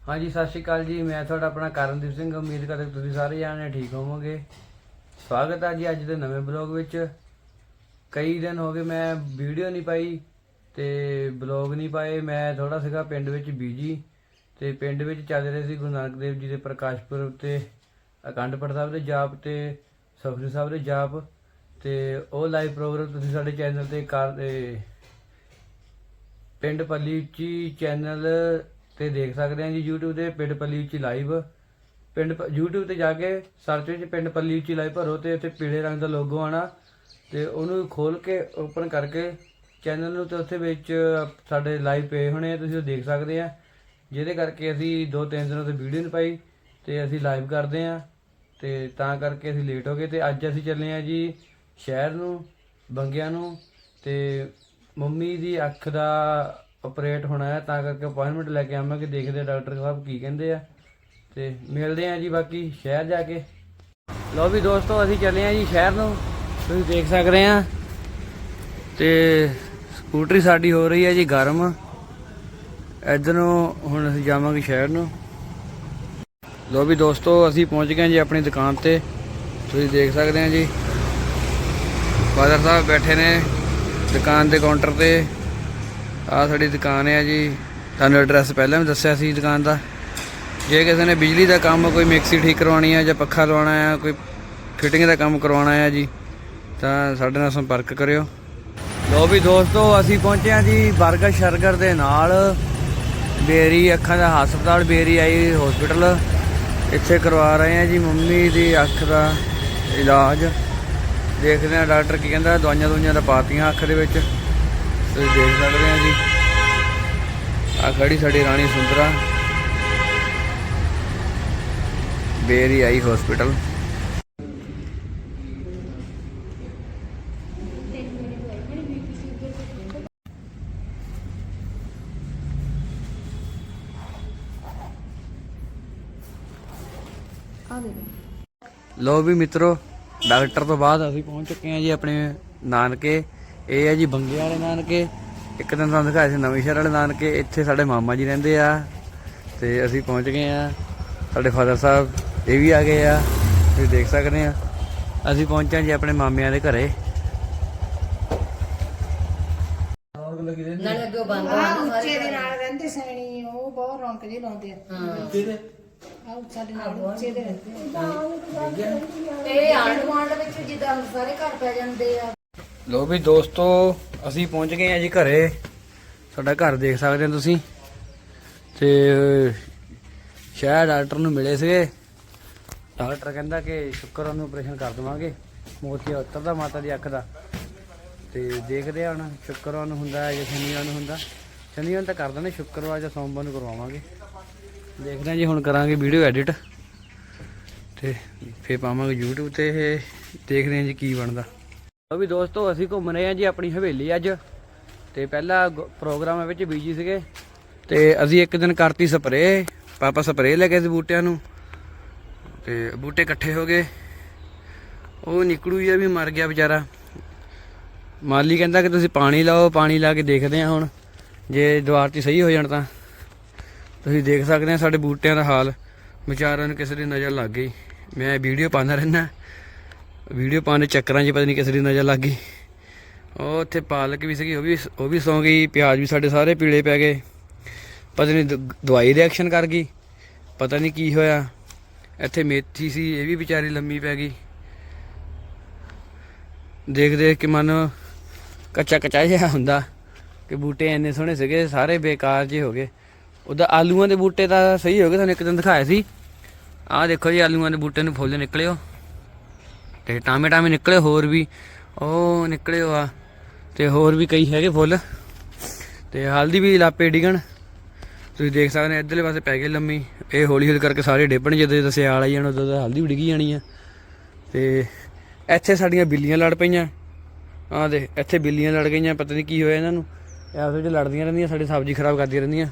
ਹਾਂਜੀ, ਸਤਿ ਸ਼੍ਰੀ ਅਕਾਲ ਜੀ। ਮੈਂ ਤੁਹਾਡਾ ਆਪਣਾ ਕਰਨਦੀਪ ਸਿੰਘ। ਉਮੀਦ ਕਰਦਾ ਤੁਸੀਂ ਸਾਰੇ ਜਾਣੇ ਠੀਕ ਹੋਵੋਗੇ। ਸਵਾਗਤ ਹੈ ਜੀ ਅੱਜ ਦੇ ਨਵੇਂ ਬਲੌਗ ਵਿੱਚ। ਕਈ ਦਿਨ ਹੋ ਗਏ ਮੈਂ ਵੀਡੀਓ ਨਹੀਂ ਪਾਈ ਤੇ ਬਲੌਗ ਨਹੀਂ ਪਾਏ। ਮੈਂ ਥੋੜਾ ਸੀਗਾ ਪਿੰਡ ਵਿੱਚ ਬੀਜੀ ਤੇ ਪਿੰਡ ਵਿੱਚ ਚੱਲ ਰਹੇ ਸੀ ਗੁਰੂ ਨਾਨਕ ਦੇਵ ਜੀ ਦੇ ਪ੍ਰਕਾਸ਼ ਪੁਰਬ ਤੇ ਅਖੰਡ ਪਾਠ ਸਾਹਿਬ ਦੇ ਜਾਪ ਤੇ, ਸਫਰੀ ਸਾਹਿਬ ਦੇ ਜਾਪ ਤੇ ਉਹ ਲਾਈਵ ਪ੍ਰੋਗਰਾਮ ਤੁਸੀਂ ਸਾਡੇ ਚੈਨਲ ਤੇ ਕਰ ਪਿੰਡ ਪੱਲੀ ਉੱਚੀ ਚੈਨਲ ਤੇ ਦੇਖ ਸਕਦੇ ਆ ਜੀ YouTube ਤੇ ਪਿੰਡ ਪੱਲੀ ਉੱਚੀ ਲਾਈਵ ਪਿੰਡ ਪ- YouTube ਤੇ ਜਾ ਕੇ ਸਰਚ ਵਿੱਚ ਪਿੰਡ ਪੱਲੀ ਉੱਚੀ ਲਾਈਵ ਭਰੋ ਤੇ ਉੱਥੇ ਪੀਲੇ ਰੰਗ ਦਾ ਲੋਗੋ ਆਣਾ ਤੇ ਉਹਨੂੰ ਖੋਲ ਕੇ ਓਪਨ ਕਰਕੇ ਚੈਨਲ ਨੂੰ ਤੇ ਉੱਥੇ ਵਿੱਚ ਸਾਡੇ ਲਾਈਵ ਪਏ ਹੋਣੇ ਆ, ਤੁਸੀਂ ਉਹ ਦੇਖ ਸਕਦੇ ਆ। ਜਿਹਦੇ ਕਰਕੇ ਅਸੀਂ ਦੋ ਤਿੰਨ ਦਿਨਾਂ ਤੋਂ ਵੀਡੀਓ ਨਹੀਂ ਪਾਈ ਤੇ ਅਸੀਂ ਲਾਈਵ ਕਰਦੇ ਆ। ਤੇ ਤਾਂ ਕਰਕੇ ਅਸੀਂ ਲੇਟ ਹੋ ਗਏ ਤੇ ਅੱਜ ਅਸੀਂ ਚੱਲੇ ਆ ਜੀ ਸ਼ਹਿਰ ਨੂੰ, ਬੰਗਿਆਂ ਨੂੰ ਤੇ ਮੰਮੀ ਦੀ ਅੱਖ ਦਾ ਆਪਰੇਟ ਹੋਣਾ ਹੈ, ਤਾਂ ਕਰਕੇ ਅਪਾਇੰਟਮੈਂਟ ਲੈ ਕੇ ਆਵਾਂਗੇ, ਦੇਖਦੇ ਡਾਕਟਰ ਸਾਹਿਬ ਕੀ ਕਹਿੰਦੇ ਆ। ਤੇ ਮਿਲਦੇ ਆ ਜੀ ਬਾਕੀ ਸ਼ਹਿਰ ਜਾ ਕੇ। ਲੋ ਵੀ ਦੋਸਤੋ, ਅਸੀਂ ਚੱਲੇ ਆ ਜੀ ਸ਼ਹਿਰ ਨੂੰ। ਤੁਸੀਂ ਦੇਖ ਸਕਦੇ ਆ ਤੇ ਸਕੂਟਰੀ ਸਾਡੀ ਹੋ ਰਹੀ ਹੈ ਜੀ ਗਰਮ। ਇਧਰੋਂ ਹੁਣ ਅਸੀਂ ਜਾਵਾਂਗੇ ਸ਼ਹਿਰ ਨੂੰ। ਲੋ ਵੀ ਦੋਸਤੋ, ਅਸੀਂ ਪਹੁੰਚ ਗਏ ਜੀ ਆਪਣੀ ਦੁਕਾਨ ਤੇ। ਤੁਸੀਂ ਦੇਖ ਸਕਦੇ ਆ ਜੀ। ਫਾਦਰ ਸਾਹਿਬ ਬੈਠੇ ਨੇ ਦੁਕਾਨ ਦੇ ਕਾਊਂਟਰ ਤੇ। ਆ ਸਾਡੀ ਦੁਕਾਨ ਹੈ ਜੀ। ਤੁਹਾਨੂੰ ਐਡਰੈਸ ਪਹਿਲਾਂ ਵੀ ਦੱਸਿਆ ਸੀ ਦੁਕਾਨ ਦਾ। ਜੇ ਕਿਸੇ ਨੇ ਬਿਜਲੀ ਦਾ ਕੰਮ ਕੋਈ ਮਿਕਸੀ ਠੀਕ ਕਰਵਾਉਣੀ ਹੈ ਜਾਂ ਪੱਖਾ ਲਵਾਉਣਾ ਹੈ ਕੋਈ ਫਿਟਿੰਗ ਦਾ ਕੰਮ ਕਰਵਾਉਣਾ ਹੈ ਜੀ, ਤਾਂ ਸਾਡੇ ਨਾਲ ਸੰਪਰਕ ਕਰਿਓ। ਲੋ ਵੀ ਦੋਸਤੋ, ਅਸੀਂ ਪਹੁੰਚੇ ਹਾਂ ਜੀ 버ਗਰ ਸ਼ਰਗਰ ਦੇ ਨਾਲ। ਬੇਰੀ ਅੱਖਾਂ ਦਾ ਹਸਪਤਾਲ, ਬੇਰੀ ਆਈ ਹਸਪੀਟਲ ਇੱਥੇ ਕਰਵਾ ਰਹੇ ਹਾਂ ਜੀ ਮੰਮੀ ਦੀ ਅੱਖ ਦਾ ਇਲਾਜ। ਦੇਖਦੇ ਹਾਂ ਡਾਕਟਰ ਕੀ ਕਹਿੰਦਾ ਦਵਾਈਆਂ ਦੁਈਆਂ ਦਾ ਪਾਤੀਆਂ ਅੱਖ ਦੇ ਵਿੱਚ। ਤੁਸੀਂ ਦੇਖ ਸਕਦੇ ਆ ਜੀ। ਆ ਖੜੀ ਸਾਡੀ ਰਾਣੀ ਸੁੰਦਰਾ। ਬੇਰੀ ਆਈ ਹਸਪੀਟਲ ਲੋ ਵੀ ਮਿੱਤਰੋ, ਡਾਕਟਰ ਤੋਂ ਬਾਅਦ ਅਸੀਂ ਪਹੁੰਚ ਚੁੱਕੇ ਹਾਂ ਜੀ ਆਪਣੇ ਨਾਨਕੇ। ਇਹ ਹੈ ਜੀ ਬੰਗੇ ਵਾਲੇ ਨਾਨਕੇ। ਇੱਕ ਦਿਨ ਤੁਹਾਨੂੰ ਦਿਖਾਇਆ ਸੀ ਨਵੇਂ ਸ਼ਹਿਰ ਵਾਲੇ ਨਾਨਕੇ। ਇੱਥੇ ਸਾਡੇ ਮਾਮਾ ਜੀ ਰਹਿੰਦੇ ਆ ਤੇ ਅਸੀਂ ਪਹੁੰਚ ਗਏ ਆ। ਸਾਡੇ ਫਾਦਰ ਸਾਹਿਬ ਇਹ ਵੀ ਆ ਗਏ ਆ। ਤੁਸੀਂ ਦੇਖ ਸਕਦੇ ਆ। ਅਸੀਂ ਪਹੁੰਚੇ ਜੀ ਆਪਣੇ ਮਾਮਿਆਂ ਦੇ ਘਰੇ। ਨਾਲੇ ਅੱਗੇ ਬੰਦ ਉੱਚੇ ਦੇ ਨਾਲ ਰਹਿੰਦੇ ਸੈਣੀ ਉਹ ਬਹੁਤ ਰੌਣਕ ਜਿਹੀ ਲਾਉਂਦੇ ਆ। ਆਹ ਸਾਡੇ ਨਾਲ ਉੱਚੇ ਦੇ ਰਹਿੰਦੇ ਆ। ਤੇ ਆਂਡ ਮਾਂਡ ਵਿੱਚ ਜਿੱਦਾਂ ਹੁਣ ਸਾਰੇ ਘਰ ਪੈ ਜਾਂਦੇ ਆ। ਲੋ ਵੀ ਦੋਸਤੋ, ਅਸੀਂ ਪਹੁੰਚ ਗਏ ਆ ਜੀ ਘਰੇ। ਸਾਡਾ ਘਰ ਦੇਖ ਸਕਦੇ ਹੋ ਤੁਸੀਂ। ਤੇ, ਸ਼ਾਇਦ ਡਾਕਟਰ ਨੂੰ ਮਿਲੇ ਸੀਗੇ। ਡਾਕਟਰ ਕਹਿੰਦਾ ਕਿ ਸ਼ੁੱਕਰਵਾਰ ਨੂੰ ਆਪਰੇਸ਼ਨ ਕਰ ਦਵਾਂਗੇ। ਮੋਤੀਆ ਉਤਰਦਾ ਮਾਤਾ ਦੀ ਅੱਖ ਦਾ। ਤੇ ਦੇਖਦੇ ਆ ਹੁਣ ਸ਼ੁੱਕਰਵਾਰ ਨੂੰ ਹੁੰਦਾ ਹੈ ਜਾਂ ਸ਼ਨੀਵਾਰ ਨੂੰ ਹੁੰਦਾ। ਸ਼ਨੀਵਾਰ ਨੂੰ ਤਾਂ ਕਰ ਦਿੰਦੇ, ਸ਼ੁੱਕਰਵਾਰ ਜਾਂ ਸੋਮਵਾਰ ਨੂੰ ਕਰਵਾਵਾਂਗੇ। ਦੇਖਦੇ ਹਾਂ ਜੀ, ਹੁਣ ਕਰਾਂਗੇ ਵੀਡੀਓ ਐਡਿਟ ਤੇ ਫੇਰ ਪਾਵਾਂਗੇ YouTube ਤੇ। ਇਹ ਦੇਖਦੇ ਹਾਂ ਜੀ ਕੀ ਬਣਦਾ। ਉਹ ਵੀ ਦੋਸਤੋ, ਅਸੀਂ ਘੁੰਮ ਰਹੇ ਹਾਂ ਜੀ ਆਪਣੀ ਹਵੇਲੀ ਅੱਜ। ਤੇ ਪਹਿਲਾ ਗ- ਪ੍ਰੋਗਰਾਮ ਵਿੱਚ ਬੀਜੀ ਸੀਗੇ। ਤੇ ਅਸੀਂ ਇੱਕ ਦਿਨ ਕਰਤੀ ਸਪਰੇ ਪਾਪਾ ਸਪਰੇ ਲੈ ਗਏ ਸੀ ਬੂਟਿਆਂ ਨੂੰ। ਤੇ ਬੂਟੇ ਇਕੱਠੇ ਹੋ ਗਏ। ਉਹ ਨਿਕੜੂ ਜਿਹਾ ਵੀ ਮਰ ਗਿਆ ਵਿਚਾਰਾ। ਮਾਲੀ ਕਹਿੰਦਾ ਕਿ ਤੁਸੀਂ ਪਾਣੀ ਲਾਓ, ਪਾਣੀ ਲਾ ਕੇ ਦੇਖਦੇ ਹਾਂ ਹੁਣ। ਜੇ ਦੀਵਾਰ ਤੇ ਸਹੀ ਹੋ ਜਾਣ ਤਾਂ। ਤੁਸੀਂ ਦੇਖ ਸਕਦੇ ਆ ਸਾਡੇ ਬੂਟਿਆਂ ਦਾ ਹਾਲ। ਵਿਚਾਰਿਆਂ ਨੂੰ ਕਿਸੇ ਦੀ ਨਜ਼ਰ ਲੱਗ ਗਈ। ਮੈਂ ਵੀਡੀਓ ਪਾਉਂਦਾ ਰਹਿਣਾ ਵੀਡੀਓ ਪਾਉਣ ਦੇ ਚੱਕਰਾਂ 'ਚ ਪਤਾ ਨਹੀਂ ਕਿਸੇ ਦੀ ਨਜ਼ਰ ਲੱਗ ਗਈ। ਉਹ ਉੱਥੇ ਪਾਲਕ ਵੀ ਸੀਗੀ, ਉਹ ਵੀ ਉਹ ਵੀ ਸੌਂ ਗਈ, ਪਿਆਜ਼ ਵੀ ਸਾਡੇ ਸਾਰੇ ਪੀਲੇ ਪੈ ਗਏ। ਪਤਾ ਨਹੀਂ ਦ- ਦਵਾਈ ਰਿਐਕਸ਼ਨ ਕਰ ਗਈ, ਪਤਾ ਨਹੀਂ ਕੀ ਹੋਇਆ। ਇੱਥੇ ਮੇਥੀ ਸੀ, ਇਹ ਵੀ ਵਿਚਾਰੀ ਲੰਮੀ ਪੈ ਗਈ। ਦੇਖ ਦੇਖ ਕੇ ਮਨ ਕੱਚਾ ਕੱਚਾ ਜਿਹਾ ਹੁੰਦਾ ਕਿ ਬੂਟੇ ਇੰਨੇ ਸੋਹਣੇ ਸੀਗੇ, ਸਾਰੇ ਬੇਕਾਰ ਜਿਹੇ ਹੋ ਗਏ। ਉਹਦਾ ਆਲੂਆਂ ਦੇ ਬੂਟੇ ਤਾਂ ਸਹੀ ਹੋ ਗਏ, ਤੁਹਾਨੂੰ ਇੱਕ ਦਿਨ ਦਿਖਾਇਆ ਸੀ। ਆਹ ਦੇਖੋ ਜੀ, ਆਲੂਆਂ ਦੇ ਬੂਟੇ ਨੂੰ ਫੁੱਲ ਨਿਕਲਿਓ। ਤੇ ਟਾਮੇ ਟਾਮੇ ਨਿਕਲੇ ਹੋਰ ਵੀ। ਉਹ ਨਿਕਲੇ ਆ। ਤੇ ਹੋਰ ਵੀ ਕਈ ਹੈਗੇ ਫੁੱਲ। ਤੇ ਹਲਦੀ ਵੀ ਲਾਪੇ ਡਿਗਣ। ਤੁਸੀਂ ਦੇਖ ਸਕਦੇ ਹੋ, ਇੱਧਰਲੇ ਪਾਸੇ ਪੈ ਗਏ ਲੰਮੀ। ਇਹ ਹੌਲੀ ਹੌਲੀ ਕਰਕੇ ਸਾਰੇ ਡੇਪਣ ਜਦੋਂ ਜਦੋਂ ਸਿਆਲ ਆਈ ਜਾਣਾ, ਉਦੋਂ ਤਾਂ ਹਲਦੀ ਵੀ ਡਿੱਗੀ ਜਾਣੀ ਆ। ਤੇ ਇੱਥੇ ਸਾਡੀਆਂ ਬਿੱਲੀਆਂ ਲੜ ਪਈਆਂ। ਆਹ ਦੇ ਇੱਥੇ ਬਿੱਲੀਆਂ ਲੜ ਗਈਆਂ, ਪਤਾ ਨਹੀਂ ਕੀ ਹੋਇਆ ਇਹਨਾਂ ਨੂੰ। ਇਹ ਆਪਸ ਵਿੱਚ ਲੜਦੀਆਂ ਰਹਿੰਦੀਆਂ, ਸਾਡੀ ਸਬਜ਼ੀ ਖਰਾਬ ਕਰਦੀਆਂ ਰਹਿੰਦੀਆਂ।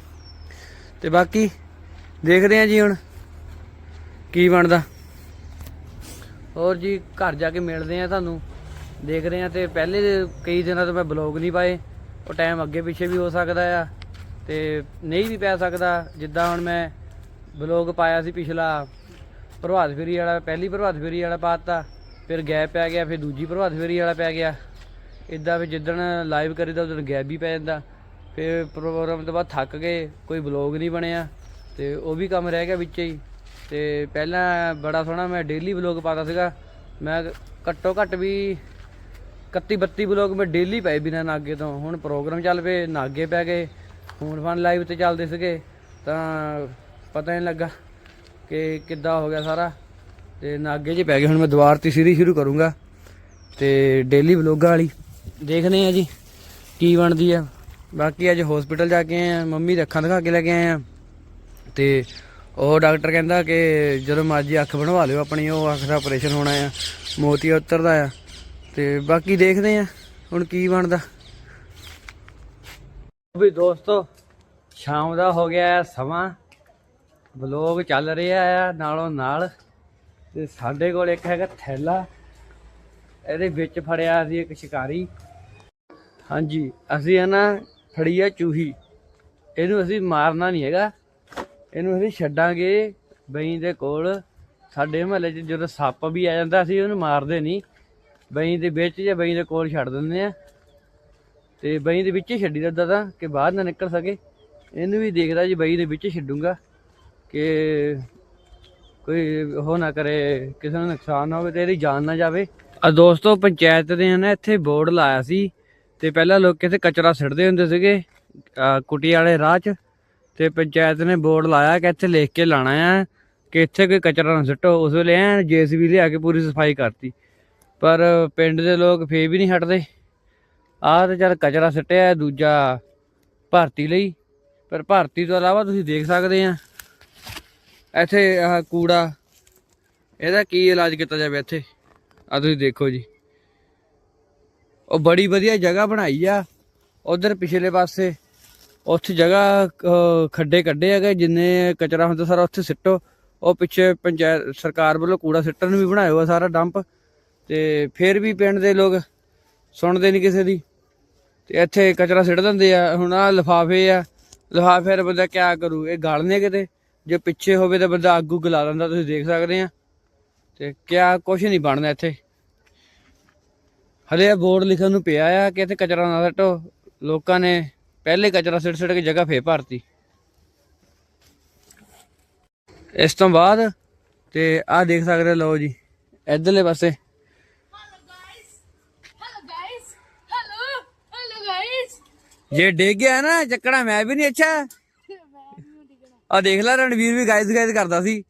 ਤੇ ਬਾਕੀ ਦੇਖਦੇ ਆ ਜੀ ਹੁਣ ਕੀ ਬਣਦਾ। ਹੋਰ ਜੀ, ਘਰ ਜਾ ਕੇ ਮਿਲਦੇ ਆ ਤੁਹਾਨੂੰ। ਦੇਖਦੇ ਆ ਤੇ ਪਹਿਲੇ ਕਈ ਦਿਨਾਂ ਤੋਂ ਮੈਂ ਬਲੌਗ ਨਹੀਂ ਪਾਏ। ਉਹ ਟਾਈਮ ਅੱਗੇ ਪਿੱਛੇ ਵੀ ਹੋ ਸਕਦਾ ਆ। ਤੇ ਨਹੀਂ ਵੀ ਪੈ ਸਕਦਾ। ਜਿੱਦਾਂ ਹੁਣ ਮੈਂ ਬਲੌਗ ਪਾਇਆ ਸੀ ਪਿਛਲਾ, ਪ੍ਰਭਾਤ ਫੇਰੀ ਵਾਲਾ, ਪਹਿਲੀ ਪ੍ਰਭਾਤ ਫੇਰੀ ਵਾਲਾ ਪਾਤਾ। ਫਿਰ ਗੈਪ ਪੈ ਗਿਆ, ਫਿਰ ਦੂਜੀ ਪ੍ਰਭਾਤ ਫੇਰੀ ਵਾਲਾ ਪੈ ਗਿਆ। ਇਦਾਂ ਵੀ ਜਿੱਦਣ ਲਾਈਵ ਕਰੀਦਾ, ਉਦੋਂ ਗੈਪ ਵੀ ਪੈ ਜਾਂਦਾ। ਫਿਰ ਪ੍ਰੋਗਰਾਮ ਤੋਂ ਬਾਅਦ ਥੱਕ ਗਏ, ਕੋਈ ਬਲੌਗ ਨਹੀਂ ਬਣਿਆ। ਤੇ ਉਹ ਵੀ ਕੰਮ ਰਹਿ ਗਿਆ ਵਿੱਚ ਹੀ। ਤੇ ਪਹਿਲਾਂ ਬੜਾ ਸੋਹਣਾ ਮੈਂ ਡੇਲੀ ਬਲੌਗ ਪਾਤਾ ਸੀਗਾ। ਮੈਂ ਘੱਟੋ ਘੱਟ ਵੀ 31 32 ਬਲੌਗ ਮੈਂ ਡੇਲੀ ਪਾਏ ਬਿਨਾਂ ਨਾਗੇ ਤੋਂ। ਹੁਣ ਪ੍ਰੋਗਰਾਮ ਚੱਲ ਪਏ, ਨਾਗੇ ਪੈ ਗਏ, ਹੁਣ ਫਨ ਲਾਈਵ ਤੇ ਚੱਲਦੇ ਸੀਗੇ। ਤਾਂ ਪਤਾ ਨਹੀਂ ਲੱਗਾ ਕਿ ਕਿੱਦਾਂ ਹੋ ਗਿਆ ਸਾਰਾ। ਤੇ ਨਾਗੇ 'ਚ ਪੈ ਗਏ, ਹੁਣ ਮੈਂ ਦੁਬਾਰ ਤੇ ਸੀਰੀਜ਼ ਸ਼ੁਰੂ ਕਰੂੰਗਾ। ਤੇ ਡੇਲੀ ਵਲੋਗਾਂ ਵਾਲੀ ਦੇਖਦੇ ਆ ਜੀ, ਕੀ ਬਣਦੀ ਆ। ਬਾਕੀ ਅੱਜ ਹਸਪੀਟਲ ਜਾ ਕੇ ਆਏ ਆ ਮੰਮੀ ਦੇ ਅੱਖਾਂ ਦਿਖਾ ਕੇ ਲੈ ਕੇ ਆਏ ਆ ਤੇ ਉਹ ਡਾਕਟਰ ਕਹਿੰਦਾ ਕਿ ਜਦੋਂ ਮਰਜ਼ੀ ਅੱਖ ਬਣਵਾ ਲਿਓ ਆਪਣੀ, ਉਹ ਅੱਖ ਦਾ ਆਪਰੇਸ਼ਨ ਹੋਣਾ ਆ, ਮੋਤੀ ਉਤਰਦਾ ਆ, ਤੇ ਬਾਕੀ ਦੇਖਦੇ ਆ, ਹੁਣ ਕੀ ਬਣਦਾ। ਵੀ ਦੋਸਤੋ, ਸ਼ਾਮ ਦਾ ਹੋ ਗਿਆ ਹੈ ਸਮਾਂ। ਵਲੋਗ ਚੱਲ ਰਿਹਾ ਆ, ਨਾਲੋਂ ਨਾਲ। ਤੇ ਸਾਡੇ ਕੋਲ ਇੱਕ ਹੈਗਾ ਥੈਲਾ। ਇਹਦੇ ਵਿੱਚ ਫੜਿਆ ਅਸੀਂ ਇੱਕ ਸ਼ਿਕਾਰੀ। ਹਾਂਜੀ, ਅਸੀਂ ਹੈ ਨਾ ਫੜੀ ਆ ਚੂਹੀ। ਇਹਨੂੰ ਅਸੀਂ ਮਾਰਨਾ ਨਹੀਂ ਹੈਗਾ। ਇਹਨੂੰ ਅਸੀਂ ਛੱਡਾਂਗੇ ਬਈ ਦੇ ਕੋਲ। ਸਾਡੇ ਮਹੱਲੇ 'ਚ ਜਦੋਂ ਸੱਪ ਵੀ ਆ ਜਾਂਦਾ ਅਸੀਂ ਉਹਨੂੰ ਮਾਰਦੇ ਨਹੀਂ। ਬਈ ਦੇ ਵਿੱਚ ਜਾਂ ਬਈ ਦੇ ਕੋਲ ਛੱਡ ਦਿੰਦੇ ਆ। ਤੇ ਬਈ ਦੇ ਵਿੱਚ ਹੀ ਛੱਡੀ ਦਿੰਦਾ ਤਾਂ ਕਿ ਬਾਹਰ ਨਾ ਨਿਕਲ ਸਕੇ। ਇਹਨੂੰ ਵੀ ਦੇਖਦਾ ਜੀ ਬਈ ਦੇ ਵਿੱਚ ਛੱਡੂਗਾ ਕਿ ਕੋਈ ਉਹ ਨਾ ਕਰੇ, ਕਿਸੇ ਨੂੰ ਨੁਕਸਾਨ ਨਾ ਹੋਵੇ ਤੇ ਇਹਦੀ ਜਾਨ ਨਾ ਜਾਵੇ। ਆ ਦੋਸਤੋ, ਪੰਚਾਇਤ ਦੇ ਨਾ ਇੱਥੇ ਬੋਰਡ ਲਾਇਆ ਸੀ ਤੇ ਪਹਿਲਾਂ ਲੋਕ ਇੱਥੇ ਕਚਰਾ ਸਿੱਟਦੇ ਹੁੰਦੇ ਸੀਗੇ, ਆਹ ਕੁਟੀ ਵਾਲੇ ਰਾਹ 'ਚ। ਤੇ ਪੰਚਾਇਤ ਨੇ ਬੋਰਡ ਲਾਇਆ ਕਿ ਇੱਥੇ ਲਿਖ ਕੇ ਲਾਣਾ ਆ ਕਿ ਇੱਥੇ ਕੋਈ ਕਚਰਾ ਨਾ ਸੁੱਟੋ। ਉਸ ਵੇਲੇ ਐ ਜੇਸੀਬੀ ਲਿਆ ਕੇ ਪੂਰੀ ਸਫ਼ਾਈ ਕਰਤੀ। ਪਰ ਪਿੰਡ ਦੇ ਲੋਕ ਫੇਰ ਵੀ ਨਹੀਂ ਹਟਦੇ। ਆਹ ਤੇ ਚੱਲ ਕਚਰਾ ਸੁੱਟਿਆ, ਦੂਜਾ ਭਰਤੀ ਲਈ। ਪਰ ਭਰਤੀ ਤੋਂ ਇਲਾਵਾ ਤੁਸੀਂ ਦੇਖ ਸਕਦੇ ਆ। ਇੱਥੇ ਆਹ ਕੂੜਾ, ਇਹਦਾ ਕੀ ਇਲਾਜ ਕੀਤਾ ਜਾਵੇ ਇੱਥੇ? ਆ ਤੁਸੀਂ ਦੇਖੋ ਜੀ। ਉਹ ਬੜੀ ਵਧੀਆ ਜਗ੍ਹਾ ਬਣਾਈ ਆ। ਉਧਰ ਪਿਛਲੇ ਪਾਸੇ ਉੱਥੇ ਜਗ੍ਹਾ ਖੱਡੇ ਕੱਢੇ ਹੈਗੇ, ਜਿੰਨੇ ਕਚਰਾ ਹੁੰਦਾ ਸਾਰਾ ਉੱਥੇ ਸਿੱਟੋ। ਉਹ ਪਿੱਛੇ ਪੰਚਾਇਤ, ਸਰਕਾਰ ਵੱਲੋਂ ਕੂੜਾ ਸਿੱਟਣ ਵੀ ਬਣਾਇਆ ਆ ਸਾਰਾ ਡੰਪ। ਤੇ ਫਿਰ ਵੀ ਪਿੰਡ ਦੇ ਲੋਕ ਸੁਣਦੇ ਨਹੀਂ ਕਿਸੇ ਦੀ। ਤੇ ਇੱਥੇ ਕਚਰਾ ਸਿੱਟ ਦਿੰਦੇ ਆ। ਹੁਣ ਆ ਲਿਫਾਫੇ ਆ। ਲਿਫਾਫੇ ਦਾ ਬੰਦਾ ਕਿਆ ਕਰੂ? ਇਹ ਗਾਲਨੇ ਕਿਤੇ? ਜੇ ਪਿੱਛੇ ਹੋਵੇ ਤਾਂ ਬੰਦਾ ਆਗੂ ਗਲਾ ਦਿੰਦਾ, ਤੁਸੀਂ ਦੇਖ ਸਕਦੇ ਆ। ਤੇ ਕਿਆ ਕੁਝ ਨਹੀਂ ਬਣਦਾ ਇੱਥੇ। ਹਲੇ ਬੋਰਡ ਲਿਖਣ ਨੂੰ ਪਿਆ ਆ ਕਿ ਇੱਥੇ ਕਚਰਾ ਨਾ ਸਿੱਟੋ। ਲੋਕਾਂ ਨੇ ਪਹਿਲੇ ਕਚਰਾ ਸਿੱਟ ਸਿੱਟ ਕੇ ਜਗ੍ਹਾ ਫੇਰ ਭਰਤੀ। ਇਸ ਤੋਂ ਬਾਅਦ ਤੇ ਆਹ ਦੇਖ ਸਕਦੇ ਹੋ, ਲਓ ਜੀ, ਇਧਰਲੇ ਪਾਸੇ। ਜੇ ਡਿੱਗ ਗਿਆ ਨਾ ਚੱਕਣਾ ਮੈਂ ਵੀ ਨਹੀਂ ਅੱਛਾ। ਆ ਦੇਖ ਲੈ, ਰਣਵੀਰ ਵੀ ਗਾਇਜ਼ ਗਾਇਜ਼ ਕਰਦਾ ਸੀ।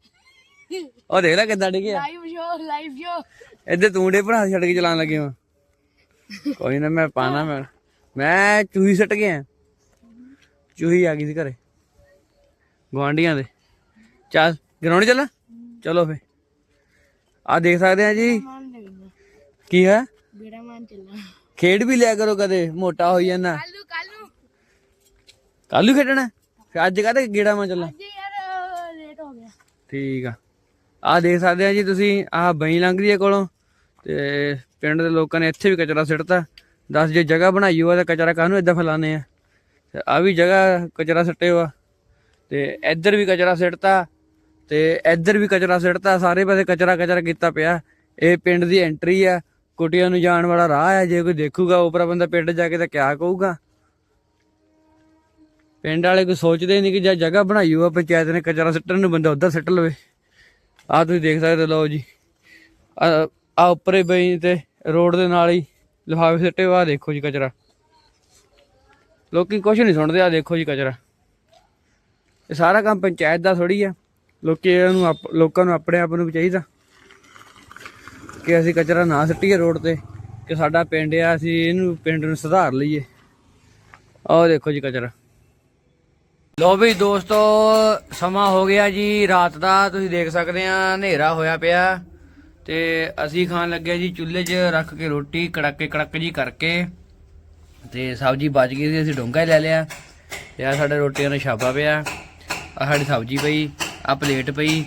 ਉਹ ਦੇਖ ਲੈ ਕਿੱਦਾਂ ਡਿੱਗਿਆ Live show. Live show. ਇੱਧਰ ਤੂੰ ਡੇ ਭਰਾ ਛੱਡ ਕੇ ਚਲਾਉਣ ਲੱਗੇ ਵਾ ਕੋਈ ਨਾ, ਮੈਂ ਪਾਣਾ ਮੈਂ ਮੈਂ ਚੂਹੀ ਸੱਟ ਗਿਆ। ਚੂਹੀ ਆ ਗਈ ਸੀ ਘਰੇ। ਗਵਾਂਡੀਆਂ ਦੇ। ਚੱਲ ਗਰਾਉਂਡ ਚੱਲ? ਚਲੋ ਫੇ ਆ ਦੇਖ ਸਕਦੇ ਆ ਜੀ। ਕੀ ਹੈ ਬੇੜਾ ਮਾਨ ਚੱਲਣਾ ਖੇਡ ਵੀ ਲਿਆ ਕਰੋ ਕਦੇ ਮੋਟਾ ਹੋਈ ਜਾਂਦਾ। ਕੱਲੂ ਕੱਲੂ ਖੇਡਣਾ? ਫੇ ਅੱਜ ਕਹਦੇ ਗੇੜਾ ਮਾਨ ਚੱਲਣਾ ਠੀਕ ਆ। ਆ ਦੇਖ ਸਕਦੇ ਆ ਜੀ ਤੁਸੀਂ ਆਹ ਬਈ ਲੰਘ ਰਹੀ ਹੈ ਕੋਲੋਂ। ਤੇ ਪਿੰਡ ਦੇ ਲੋਕਾਂ ਨੇ ਇੱਥੇ ਵੀ ਕਚਰਾ ਸਿੱਟਤਾ। ਦੱਸ ਜੇ ਜਗ੍ਹਾ ਬਣਾਈ ਹੋਵੇ ਤਾਂ ਕਚਰਾ ਕਾਹਨੂੰ ਇਦਾਂ ਫੈਲਾਣੇ ਆ? ਆ ਵੀ ਜਗ੍ਹਾ ਕਚਰਾ ਸਿੱਟੇ ਹੋਆ ਤੇ ਇੱਧਰ ਵੀ ਕਚਰਾ ਸਿੱਟਤਾ, ਤੇ ਇੱਧਰ ਵੀ ਕਚਰਾ ਸਿੱਟਤਾ, ਸਾਰੇ ਪਾਸੇ ਕਚਰਾ ਕਚਰਾ ਕੀਤਾ ਪਿਆ। ਇਹ ਪਿੰਡ ਦੀ ਐਂਟਰੀ ਆ। ਕੁਟੀਆਂ ਨੂੰ ਜਾਣ ਵਾਲਾ ਰਾਹ ਆ। ਜੇ ਕੋਈ ਦੇਖੂਗਾ, ਉਪਰਾ ਬੰਦਾ ਪਿੰਡ ਜਾ ਕੇ ਤਾਂ ਕਿਆ ਕਹੂਗਾ? ਪਿੰਡ ਵਾਲੇ ਕੋਈ ਸੋਚਦੇ ਨਹੀਂ ਕਿ ਜੇ ਜਗ੍ਹਾ ਬਣਾਈ ਹੋਆ ਪੰਚਾਇਤ ਨੇ ਕਚਰਾ ਸਿੱਟਣ ਨੂੰ, ਬੰਦਾ ਉੱਧਰ ਸਿੱਟ ਲਵੇ। ਆ ਤੁਸੀਂ ਦੇਖ ਸਕਦੇ ਹੋ ਲਓ ਜੀ। ਆ ਉੱਪਰੇ ਬਈ ਤੇ ਰੋਡ ਦੇ ਨਾਲ ਹੀ ਲਿਫਾਫੇ ਸਿੱਟੇ ਹੋਏ ਆ। ਦੇਖੋ ਜੀ ਕਚਰਾ। ਲੋਕੀ ਕੁਝ ਨਹੀਂ ਸੁਣਦੇ ਆ ਦੇਖੋ ਜੀ ਕਚਰਾ। ਇਹ ਸਾਰਾ ਕੰਮ ਪੰਚਾਇਤ ਦਾ ਥੋੜੀ ਆ। ਲੋਕੀ ਇਹਨੂੰ ਆਪ- ਲੋਕਾਂ ਨੂੰ ਆਪਣੇ ਆਪ ਨੂੰ ਵੀ ਚਾਹੀਦਾ ਕਿ ਅਸੀਂ ਕਚਰਾ ਨਾ ਸਿੱਟੀਏ ਰੋਡ ਤੇ, ਕਿ ਸਾਡਾ ਪਿੰਡ ਆ, ਅਸੀਂ ਇਹਨੂੰ ਪਿੰਡ ਨੂੰ ਸੁਧਾਰ ਲਈਏ। ਆਹ ਦੇਖੋ ਜੀ ਕਚਰਾ। ਲੋ ਵੀ ਦੋਸਤੋ, ਸਮਾਂ ਹੋ ਗਿਆ ਜੀ, ਰਾਤ ਦਾ। ਤੁਸੀਂ ਦੇਖ ਸਕਦੇ ਆ, ਹਨੇਰਾ ਹੋਇਆ ਪਿਆ। ਤੇ ਅਸੀਂ ਖਾਣ ਲੱਗੇ ਜੀ ਚੁੱਲ੍ਹੇ 'ਚ ਰੱਖ ਕੇ ਰੋਟੀ ਕੜਾਕੇ ਕੜਕ ਜੀ ਕਰਕੇ। ਤੇ ਸਬਜ਼ੀ ਬਚ ਗਈ ਸੀ, ਅਸੀਂ ਡੋਂਗਾ ਹੀ ਲੈ ਲਿਆ। ਤੇ ਆ ਸਾਡੇ ਰੋਟੀਆਂ ਦਾ ਛਾਪਾ ਪਿਆ। ਆ ਸਾਡੀ ਸਬਜ਼ੀ ਪਈ ਆ ਪਲੇਟ ਪਈ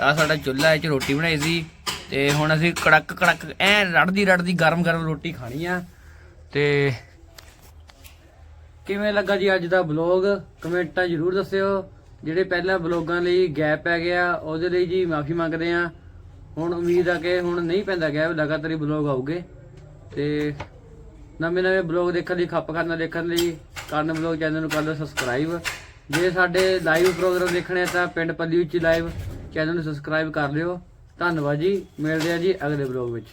ਆ ਸਾਡਾ ਚੁੱਲ੍ਹਾ ਇਹ 'ਚ ਰੋਟੀ ਬਣਾਈ ਸੀ। ਤੇ ਹੁਣ ਅਸੀਂ ਕੜਕ ਕੜਕ ਐ ਰੜਦੀ ਰੜਦੀ ਗਰਮ ਗਰਮ ਰੋਟੀ ਖਾਣੀ ਆ। ਤੇ ਕਿਵੇਂ ਲੱਗਾ ਜੀ ਅੱਜ ਦਾ ਬਲੌਗ ਕਮੈਂਟਾਂ ਜ਼ਰੂਰ ਦੱਸਿਓ। ਜਿਹੜੇ ਪਹਿਲਾਂ ਬਲੌਗਾਂ ਲਈ ਗੈਪ ਪੈ ਗਿਆ, ਉਹਦੇ ਲਈ ਜੀ ਮਾਫੀ ਮੰਗਦੇ ਆ। ਹੁਣ ਉਮੀਦ ਆ ਕਿ ਹੁਣ ਨਹੀਂ ਪੈਂਦਾ ਗੈਪ ਲਗਾਤਾਰ ਹੀ ਬਲੌਗ ਆਉਗੇ ਤੇ ਨਵੇਂ ਨਵੇਂ ਬਲੌਗ ਦੇਖਣ ਲਈ, ਖੱਪ ਕਰਨਾ ਦੇਖਣ ਲਈ ਕਰਨ ਬਲੌਗ ਚੈਨਲ ਨੂੰ ਕਰ ਲਓ ਸਬਸਕ੍ਰਾਈਬ ਜੇ ਸਾਡੇ ਲਾਈਵ ਪ੍ਰੋਗਰਾਮ ਦੇਖਣੇ ਆ ਤਾਂ ਪਿੰਡ ਪੱਲੀ ਵਿੱਚ ਲਾਈਵ ਚੈਨਲ ਨੂੰ ਸਬਸਕ੍ਰਾਈਬ ਕਰ ਲਿਓ। ਧੰਨਵਾਦ ਜੀ, ਮਿਲਦੇ ਆ ਜੀ ਅਗਲੇ ਬਲੌਗ ਵਿੱਚ।